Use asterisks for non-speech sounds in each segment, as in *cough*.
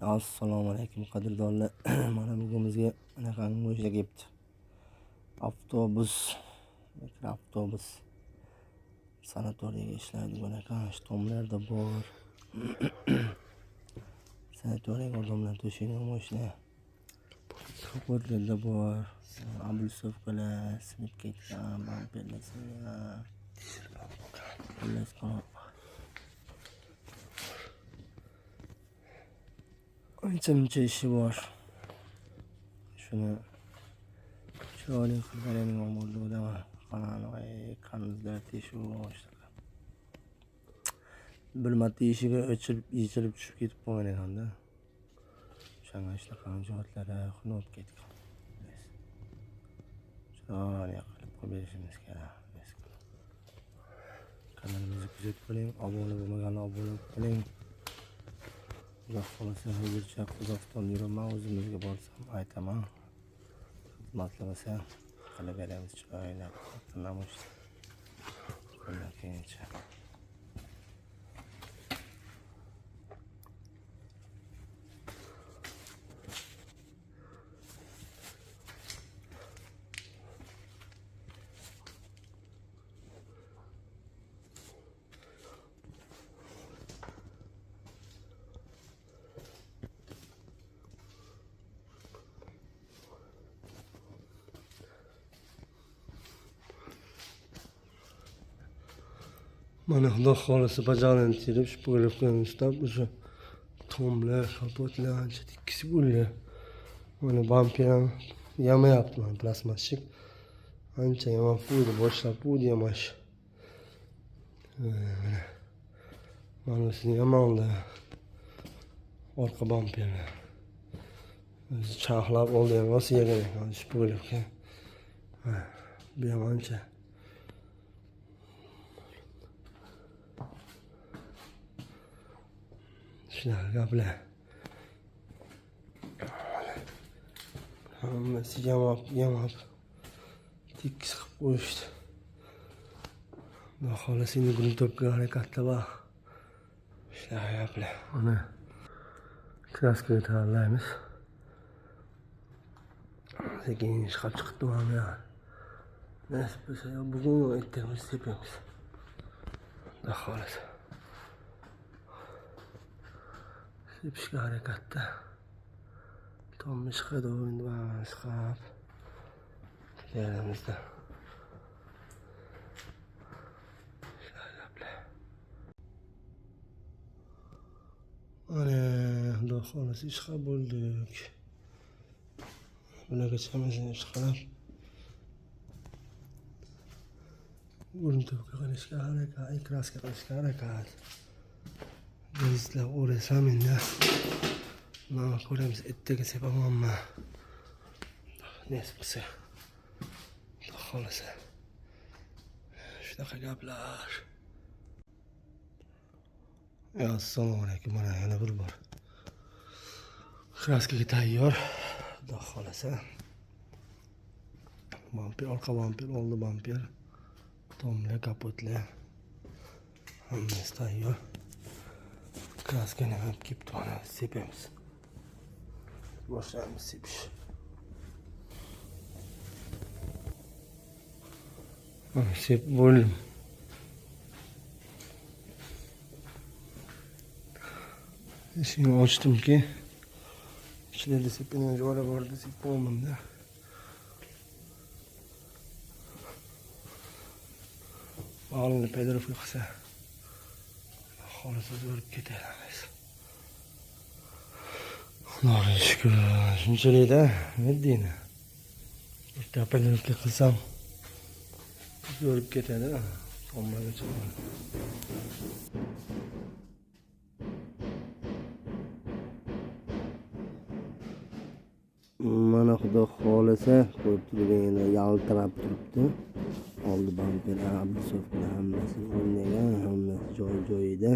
assalomu alaykum qadrdonlar *clears throat* mana bugunimizga anaqangi mo'jiza kelibdi avtobus. Avtobus. Sanatoriyga ishlaydi bunaqa shtomlarda bor sanatoriyaga odamlar to'shaydi moshina ko'rlarda bor ablusovkalar sinib ketgan bamperlar singan xullas ancha muncha ishi bor shuni chiroyli qilib beradigan bo'ldi qanaqa qanizlar teshuv boshlagan bir marta eshigi ochilib yechilib tushib ketib qolgan ekanda o'shanga shunaqa jihatlari xunuk ketgan chiroyli qilib qo'yib berishimiz kerak kanalimizni kuzatib qo'ying obuna bo'lmaganlar obuna bo'lib uzoq xohlasa hozircha qozog'istonda yuraman o'zimizga borsam aytaman. Xizmat bo'lsa beramiz chiroyli namoyish. Kundan keyincha. Mana xudo xohlasa bajonini terib shpoglovkani ushlab o'sha tomlar kapotlar ancha tekkizib bo'lgan mana bamper ham yamayapti mana plastmassik ancha yamab qo'ydi boshlab qo'ydi yamash. Mana manasini yamonda orqa bamperlar o'zi charxlab oldi ham rosa yegan ekan shpoglovka arkadaşlar kabla. Hammasi yamab yamab tekis qilib qo'yishdi xudo xohlasa endi buni topgan harakatda bor ishlayapmiz uni kraskaga tayyorlaymiz sekin ishqab chiqib turamiz nasib bo'lsa şey- bugun ertamiz tepamiz xudo xohlasa سیپش کار کرد. تون میشکد و این دوام میشکد. دیگر نمی‌شد. شاید بله. آره دخون ازش خبر دیدم که. من اگه چه میشنم از خلاف اون تو کنیش کاره کار ایکراس کنیش کاره کار Bizler uğraşsam endi mana ko'ramiz ertaga sepamanmi nasib qilsa xudo xohlasa shunaqa gaplar assalomu alaykum mana yana bir bor. Kraskaga tayyor xudo xohlasa bamper orqa bamper oldi bamper tomlar kapotlar hammasi tayyor kraskani ham kelibdi mana sepamiz boshlaymiz sepish mana sepib bo'ldim eshikni ochdimki ichlarida sepadigan joylar bor edi sepib olmanda oldini pedrovka qilsa xohlasa o'rib ketaveramiz xudoga shukur shunchalikda nima bitta pedrovka qilsam o'lib ketadi tommagacha mana xudo xohlasa ko'rib turganda yaltirab turibdi. Oldi bamper обрисовкаlar hammasi o'ynagan hammasi joy joyida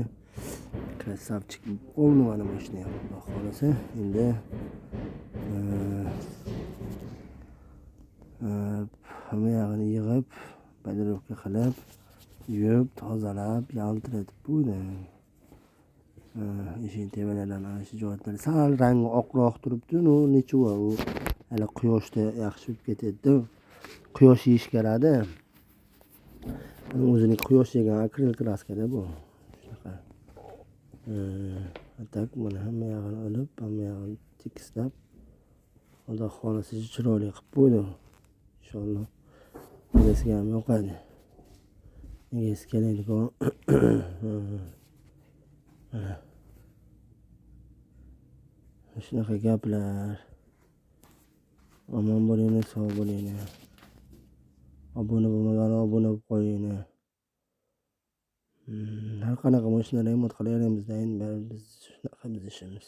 Kasapçık 10 numara maşine yaptı. Bak orası. Şimdi e, e, hamiyağını yığıp, badirovka qilib, yuvib, tozalab, yaltiratib bo'ldim. Eshik tevalardan ana shu joydan sal rangi oqroq turibdi, no nechuva u hali quyoshda yaxshi bo'lib ketadi. Quyosh yeyish keladi. O'zining quyosh yegan akril kraskada bu. Atak mana hamma yog'ini olib hamma yog'ini tekislab xudo xohlasa chiroyli qilib qo'ydim inshaalloh egasiga ham yoqadi egasi kelaydiku mana shunaqa gaplar omon bo'linglar sog' bo'linglar obuna bo'lmaganlar obuna bo'lib qo'yinglar har qanaqa mashinalarni himoya qila olamiz baribir biz ishimiz